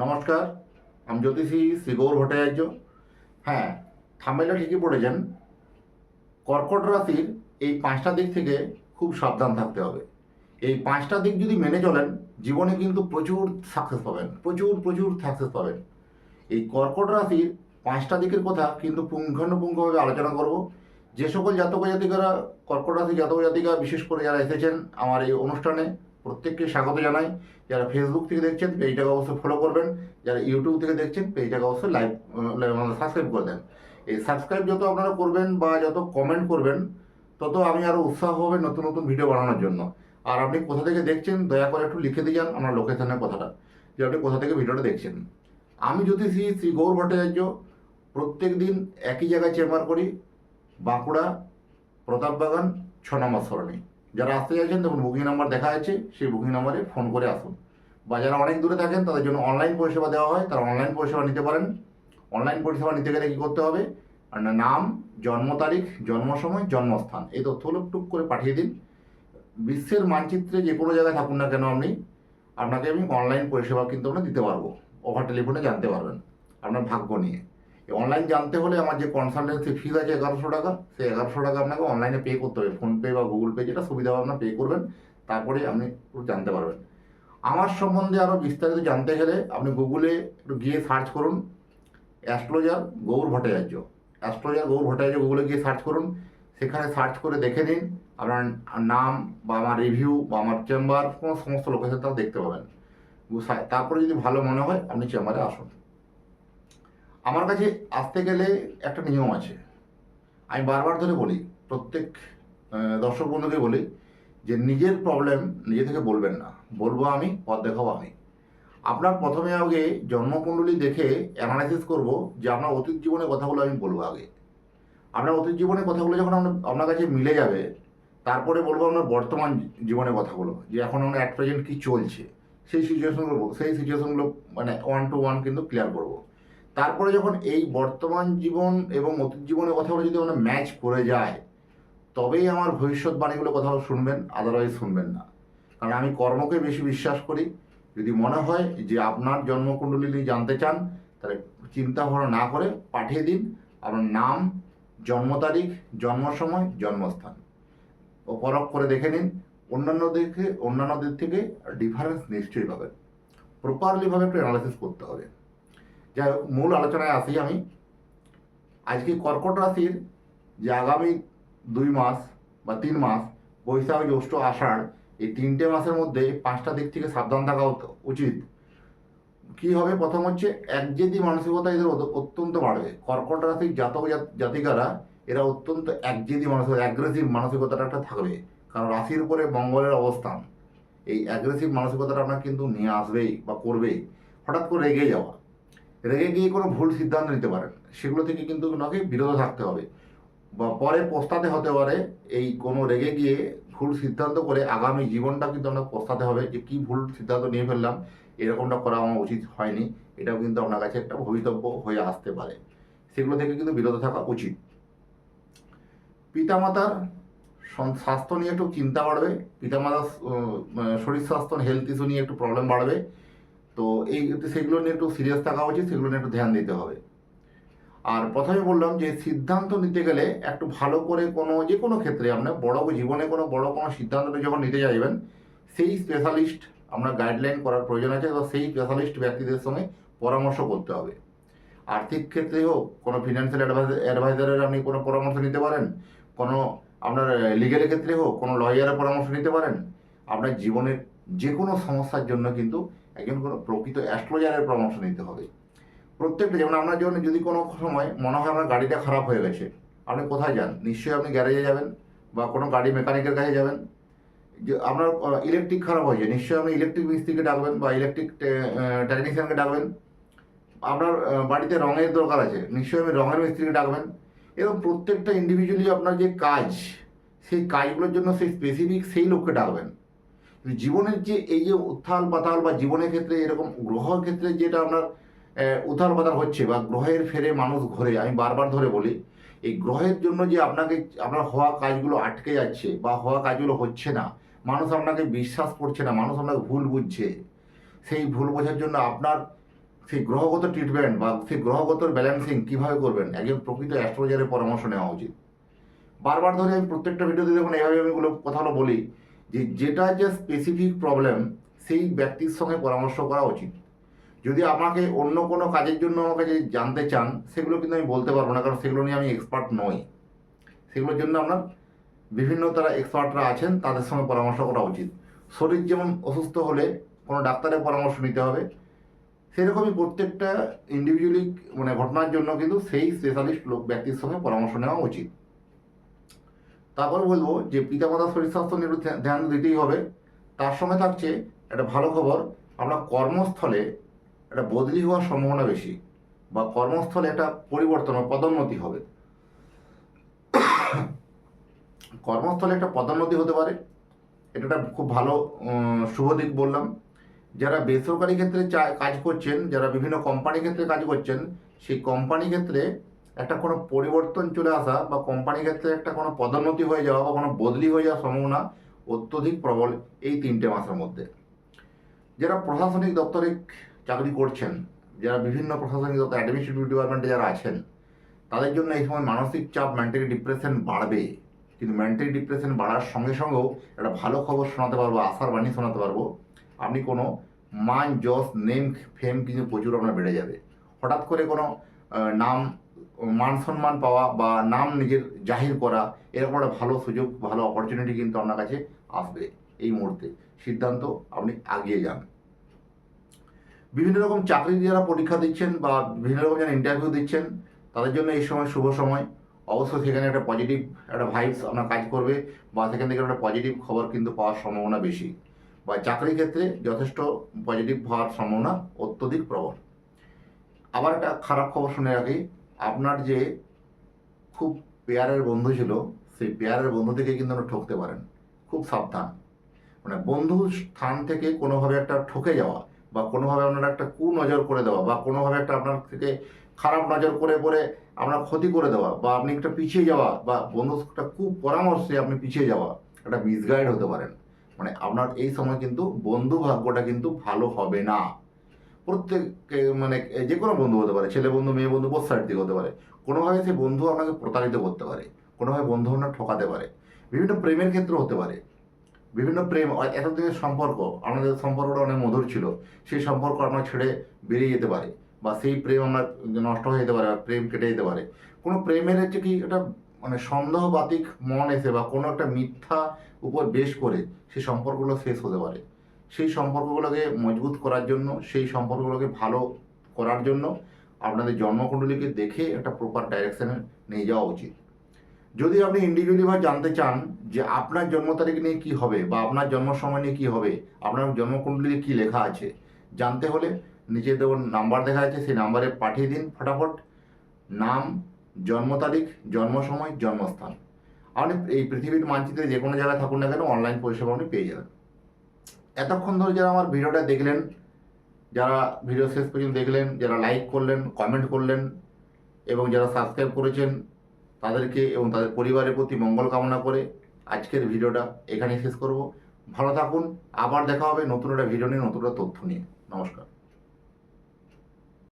নমস্কার, আমি জ্যোতিষী শ্রী গৌর ভট্টাচার্য। হ্যাঁ থামেলা ঠিকই পড়েছেন। কর্কট রাশির এই পাঁচটা দিক থেকে খুব সাবধান থাকতে হবে। এই পাঁচটা দিক যদি মেনে চলেন, জীবনে কিন্তু প্রচুর সাকসেস পাবেন, প্রচুর প্রচুর সাকসেস পাবেন। এই কর্কট রাশির পাঁচটা দিকের কথা কিন্তু পুঙ্খানুপুঙ্খভাবে আলোচনা করব। যে সকল জাতক জাতিকারা, কর্কট রাশি জাতক জাতিকা বিশেষ করে যারা এসেছেন আমার এই অনুষ্ঠানে প্রত্যেককে স্বাগত জানাই। যারা ফেসবুক থেকে দেখছেন, পেজটাকে অবশ্যই ফলো করবেন। যারা ইউটিউব থেকে দেখছেন, পেজটাকে অবশ্যই লাইভ মানে সাবস্ক্রাইব করে দেন। এই সাবস্ক্রাইব যত আপনারা করবেন বা যত কমেন্ট করবেন, তত আমি আরও উৎসাহ হবে নতুন নতুন ভিডিও বানানোর জন্য। আর আপনি কোথা থেকে দেখছেন, দয়া করে একটু লিখে দিয়ে যান আমার লোকেশনের কথাটা। যে আপনি কোথা থেকে ভিডিওটা দেখছেন। আমি শ্রী শ্রী গৌর ভট্টাচার্য, প্রত্যেক দিন একই জায়গায় চেম্বার করি, বাঁকুড়া, প্রতাপবাগান ছ নম্বর সরণি। যারা আসতে চাইছেন দেখুন বুকিং নাম্বার দেখা আছে সেই বুকিং নাম্বারে ফোন করে আসুন। বা যারা অনেক দূরে থাকেন, তাদের জন্য অনলাইন পরিষেবা দেওয়া হয়, তারা অনলাইন পরিষেবা নিতে পারেন। অনলাইন পরিষেবা নিতে গেলে কী করতে হবে? নাম, জন্ম তারিখ, জন্ম সময়, জন্মস্থান, এই তথ্যগুলো টুক করে পাঠিয়ে দিন। বিশ্বের মানচিত্রে যে কোনো জায়গায় থাকুন না কেন আপনি, আপনাকে আমি অনলাইন পরিষেবা কিন্তু আমরা দিতে পারব। ওভার টেলিফোনে জানতে পারবেন, আপনার ভাগ্য নিয়ে। অনলাইন জানতে হলে আমার যে কনসালটেন্সি ফিজ আছে এগারোশো টাকা, সেই এগারোশো টাকা আপনাকে অনলাইনে পে করতে হবে। ফোনপে বা গুগল পে যেটা সুবিধা আপনার পে করবেন। তারপরে আপনি জানতে পারবেন। আমার সম্বন্ধে আরও বিস্তারিত জানতে গেলে আপনি গুগলে একটু গিয়ে সার্চ করুন অ্যাস্ট্রোলজার গৌর ভট্টাচার্য। অ্যাস্ট্রোলজার গৌর ভট্টাচার্য গুগলে গিয়ে সার্চ করুন। সেখানে সার্চ করে দেখে নিন, আপনার নাম বা আমার রিভিউ বা আমার চেম্বার কোনো সমস্ত লোকেশন তারা দেখতে পাবেন। তারপরে যদি ভালো মনে হয়, আপনি চেম্বারে আসুন। আমার কাছে আসতে গেলে একটা নিয়ম আছে। আমি বারবার ধরে বলি, প্রত্যেক দর্শক বন্ধুকে বলি যে নিজের প্রবলেম নিজে থেকে বলবেন না। বলব আমি, পথ দেখাবো আমি। আপনার প্রথমে আগে জন্মকুণ্ডলী দেখে অ্যানালাইসিস করব যে আপনার অতীত জীবনের কথাগুলো আমি বলব আগে। আপনার অতীত জীবনের কথাগুলো যখন আপনার কাছে মিলে যাবে, তারপরে বলব আপনার বর্তমান জীবনের কথাগুলো, যে এখন আমরা অ্যাট প্রেজেন্ট কী চলছে, সেই সিচুয়েশনগুলো সেই সিচুয়েশনগুলো মানে ওয়ান টু ওয়ান কিন্তু ক্লিয়ার করব। তারপরে যখন এই বর্তমান জীবন এবং অতীত জীবনের কথাগুলো যদি আমরা ম্যাচ করে যায়, তবেই আমার ভবিষ্যৎবাণীগুলো কথাগুলো শুনবেন আদারওয়াইজ শুনবেন না। কারণ আমি কর্মকে বেশি বিশ্বাস করি। যদি মনে হয় যে আপনার জন্মকুণ্ডলী জানতে চান, তাহলে চিন্তা ভাবনা না করে পাঠিয়ে দিন। আপনার নাম, জন্ম তারিখ, জন্ম সময়, জন্মস্থান। ও পরখ করে দেখে নিন। অন্যান্য দিকে অন্যান্যদের থেকে ডিফারেন্স নিশ্চয়ই পাবেন। প্রপারলিভাবে একটু অ্যানালাইসিস করতে হবে। হোক, মূল আলোচনায় আসি আমি। আজকে কর্কট রাশির যে আগামী দুই মাস বা তিন মাস, বৈশাখ জ্যৈষ্ঠ আষাঢ়, এই তিনটে মাসের মধ্যে পাঁচটা দিক থেকে সাবধান থাকা উচিত। কি হবে? প্রথম হচ্ছে একজেদি মানসিকতা এদের অত্যন্ত বাড়বে। কর্কট রাশির জাতক জাতিকারা, এরা অত্যন্ত একজেদি মানসিকতা অ্যাগ্রেসিভ মানসিকতাটা একটা থাকবে। কারণ রাশির উপরে মঙ্গলের অবস্থান। এই অ্যাগ্রেসিভ মানসিকতাটা আপনার কিন্তু নিয়ে আসবেই বা করবেই। হঠাৎ করে রেগে যাওয়া। রেগে গিয়ে কোনো ভুল সিদ্ধান্ত নিতে পারেন। সেগুলো থেকে কিন্তু ওনাকে বিরত থাকতে হবে। বা পরে পস্তাতে হতে পারে এই কোনো রেগে গিয়ে ভুল সিদ্ধান্ত করে আগামী জীবনটা কিন্তু আমরা পস্তাতে হবে যে কী ভুল সিদ্ধান্ত নিয়ে ফেললাম, এরকমটা করা আমার উচিত হয়নি। এটাও কিন্তু আপনার কাছে একটা ভবিতব্য হয়ে আসতে পারে। সেগুলো থেকে কিন্তু বিরত থাকা উচিত। পিতামাতার স্বাস্থ্য নিয়ে একটু চিন্তা বাড়বে। পিতামাতার শরীর স্বাস্থ্য হেলথ ইস্যু নিয়ে একটু প্রবলেম বাড়বে। তো এই সেগুলো নিয়ে একটু সিরিয়াস থাকা উচিত, সেগুলো নিয়ে একটু ধ্যান দিতে হবে। আর প্রথমে বললাম যে, সিদ্ধান্ত নিতে গেলে একটু ভালো করে কোনো যে কোনো ক্ষেত্রে আপনার বড় জীবনে কোনো বড় কোনো সিদ্ধান্ত যখন নিতে চাইবেন সেই স্পেশালিস্ট আমরা গাইডলাইন করার প্রয়োজন আছে বা সেই স্পেশালিস্ট ব্যক্তিদের সঙ্গে পরামর্শ করতে হবে। আর্থিক ক্ষেত্রে হোক, কোনো ফিনান্সিয়াল অ্যাডভাইজারের আপনি কোনো পরামর্শ নিতে পারেন, কোনো আপনার লিগেলের ক্ষেত্রে হোক, কোনো লয়ারের পরামর্শ নিতে পারেন, আপনার জীবনের যে কোনো সমস্যার জন্য কিন্তু একজন কোনো প্রকৃত অ্যাস্ট্রোলজারের পরামর্শ নিতে হবে। প্রত্যেকটা, যেমন আপনার জন্য যদি কোনো সময় মনে হয় আপনার গাড়িটা খারাপ হয়ে গেছে, আপনি কোথায় যান? নিশ্চয়ই আপনি গ্যারেজে যাবেন বা কোনো গাড়ি মেকানিকের কাছে যাবেন। যে আপনার ইলেকট্রিক খারাপ হয়েছে, নিশ্চয়ই আপনি ইলেকট্রিক মিস্ত্রিকে ডাকবেন বা ইলেকট্রিক টেকনিশিয়ানকে ডাকবেন। আপনার বাড়িতে রঙের দরকার আছে, নিশ্চয়ই আপনি রঙের মিস্ত্রিকে ডাকবেন। এবং প্রত্যেকটা ইন্ডিভিজুয়ালি আপনার যে কাজ, সেই কাজগুলোর জন্য সেই স্পেসিফিক সেই লোককে ডাকবেন। জীবনের যে এই যে উত্থাল পাতাল বা জীবনের ক্ষেত্রে এরকম গ্রহের ক্ষেত্রে যেটা আপনার উথাল পাতাল হচ্ছে বা গ্রহের ফেরে মানুষ ঘোরে, আমি বারবার ধরে বলি, এই গ্রহের জন্য যে আপনাকে, আপনার হওয়া কাজগুলো আটকে যাচ্ছে বা হওয়া কাজগুলো হচ্ছে না, মানুষ আপনাকে বিশ্বাস করছে না, মানুষ আপনাকে ভুল বুঝছে, সেই ভুল বোঝার জন্য আপনার সেই গ্রহগত ট্রিটমেন্ট বা সেই গ্রহগত ব্যালেন্সিং কীভাবে করবেন, একজন প্রকৃত অ্যাস্ট্রোলজারের পরামর্শ নেওয়া উচিত। বারবার ধরে আমি প্রত্যেকটা ভিডিওতে এইভাবে আমি এগুলো কথাগুলো বলি যে যেটা যে স্পেসিফিক প্রবলেম সেই ব্যক্তির সঙ্গে পরামর্শ করা উচিত। যদি আমাকে অন্য কোনো কাজের জন্য আমাকে যদি জানতে চান, সেগুলো কিন্তু আমি বলতে পারব না, কারণ সেগুলো নিয়ে আমি এক্সপার্ট নই। সেগুলোর জন্য আপনার বিভিন্ন তারা এক্সপার্টরা আছেন, তাদের সঙ্গে পরামর্শ করা উচিত। শরীর যেমন অসুস্থ হলে কোনো ডাক্তারের পরামর্শ নিতে হবে। সেরকমই প্রত্যেকটা ইন্ডিভিজুয়ালি মানে ঘটনার জন্য কিন্তু সেই স্পেশালিস্ট লোক, ব্যক্তির সঙ্গে পরামর্শ নেওয়া উচিত। তারপর বলব যে পিতামাতার শরীর স্বাস্থ্য একটু ধ্যান দিতেই হবে। তার সঙ্গে থাকছে একটা ভালো খবর, আমরা কর্মস্থলে একটা বদলি হওয়ার সম্ভাবনা বেশি বা কর্মস্থলে একটা পরিবর্তন বা পদোন্নতি হবে। কর্মস্থলে একটা পদোন্নতি হতে পারে, এটা একটা খুব ভালো শুভ দিক বললাম। যারা বেসরকারি ক্ষেত্রে কাজ করছেন, যারা বিভিন্ন কোম্পানি ক্ষেত্রে কাজ করছেন, সেই কোম্পানি ক্ষেত্রে একটা কোনো পরিবর্তন চলে আসা বা কোম্পানি ক্ষেত্রে একটা কোনো পদোন্নতি হয়ে যাওয়া বা কোনো বদলি হয়ে যাওয়ার সম্ভাবনা অত্যধিক প্রবল এই তিনটে মাসের মধ্যে। যারা প্রশাসনিক দপ্তরে চাকরি করছেন, যারা বিভিন্ন প্রশাসনিক দপ্তর অ্যাডমিনিস্ট্রেটিভ ডিপার্টমেন্টে যারা আছেন, তাদের জন্য এই সময় মানসিক চাপ মেন্টালি ডিপ্রেশন বাড়বে। কিন্তু মেন্টালি ডিপ্রেশন বাড়ার সঙ্গে সঙ্গেও একটা ভালো খবর শোনাতে পারব, আশার বাণী শোনাতে পারব। আপনি কোনো মান, যশ নেম ফেম কিন্তু প্রচুর আপনার বেড়ে যাবে। হঠাৎ করে কোনো নাম মান সম্মান পাওয়া বা নাম নিজের জাহির করা, এরকম একটা ভালো সুযোগ, ভালো অপরচুনিটি কিন্তু আপনার কাছে আসবে এই মুহূর্তে। সিদ্ধান্ত আপনি আগিয়ে যান। বিভিন্ন রকম চাকরি যারা পরীক্ষা দিচ্ছেন বা বিভিন্ন রকম যারা ইন্টারভিউ দিচ্ছেন, তাদের জন্য এই সময় শুভ সময়। অবশ্যই সেখানে একটা পজিটিভ একটা ভাইবস আপনার কাজ করবে বা সেখান থেকে একটা পজিটিভ খবর কিন্তু পাওয়ার সম্ভাবনা বেশি। বা চাকরির ক্ষেত্রে যথেষ্ট পজিটিভ হওয়ার সম্ভাবনা অত্যধিক প্রবল। আবার একটা খারাপ খবর শুনে রাখি আপনার যে খুব পেয়ারের বন্ধু ছিল, সেই পেয়ারের বন্ধু থেকে কিন্তু আপনি ঠকতে পারেন। খুব সাবধান। মানে বন্ধু স্থান থেকে কোনোভাবে একটা ঠকে যাওয়া বা কোনোভাবে আপনার একটা কু নজর করে দেওয়া বা কোনোভাবে একটা আপনার থেকে খারাপ নজর করে পরে আপনার ক্ষতি করে দেওয়া বা আপনি একটা পিছিয়ে যাওয়া বা বন্ধু একটা কু পরামর্শে আপনি পিছিয়ে যাওয়া, একটা মিসগাইড হতে পারেন। মানে আপনার এই সময় কিন্তু বন্ধু ভাগ্যটা কিন্তু ভালো হবে না। প্রত্যেক মানে যে কোনো বন্ধু হতে পারে, ছেলে বন্ধু, মেয়ে বন্ধু বোধ সাইড থেকে হতে পারে। কোনোভাবে সেই বন্ধু আপনাকে প্রতারিত করতে পারে, কোনোভাবে বন্ধু আপনার ঠকাতে পারে। বিভিন্ন প্রেমের ক্ষেত্রে হতে পারে। বিভিন্ন প্রেম এতদিনের সম্পর্ক, আমাদের সম্পর্কটা অনেক মধুর ছিল, সেই সম্পর্ক আপনার ছেড়ে বেরিয়ে যেতে পারে বা সেই প্রেম আপনার নষ্ট হয়ে যেতে পারে বা প্রেম কেটে যেতে পারে। কোনো প্রেমের হচ্ছে কি, একটা মানে সন্দেহবাতিক মন এসে বা কোনো একটা মিথ্যা উপর বেশ করে সেই সম্পর্কগুলো শেষ হতে পারে। সেই সম্পর্কগুলোকে মজবুত করার জন্য, সেই সম্পর্কগুলোকে ভালো করার জন্য আপনাদের জন্মকুণ্ডলীকে দেখে একটা প্রপার ডাইরেকশানে নিয়ে যাওয়া উচিত। যদি আপনি ইন্ডিভিজুয়ালি ভাবে জানতে চান যে আপনার জন্ম তারিখ নিয়ে কী হবে বা আপনার জন্ম সময় নিয়ে কী হবে, আপনার জন্মকুণ্ডলীতে কী লেখা আছে, জানতে হলে নিচে দেখুন নাম্বার দেখা যাচ্ছে সেই নাম্বারে পাঠিয়ে দিন ফটাফট। নাম, জন্ম তারিখ, জন্ম সময়, জন্মস্থান। আপনি এই পৃথিবীর মানচিত্রে যে কোনো জায়গায় থাকুন না কেন অনলাইন পরিষেবা আপনি পেয়ে যাবেন। এতক্ষণ ধরে যারা আমার ভিডিওটা দেখলেন, যারা ভিডিও শেষ পর্যন্ত দেখলেন, যারা লাইক করলেন কমেন্ট করলেন, এবং যারা সাবস্ক্রাইব করেছেন, তাদেরকে এবং তাদের পরিবারের প্রতি মঙ্গল কামনা করে আজকের ভিডিওটা এখানেই শেষ করব। ভালো থাকুন, আবার দেখা হবে নতুন একটা ভিডিও নিয়ে, নতুন একটা তথ্য নিয়ে। নমস্কার।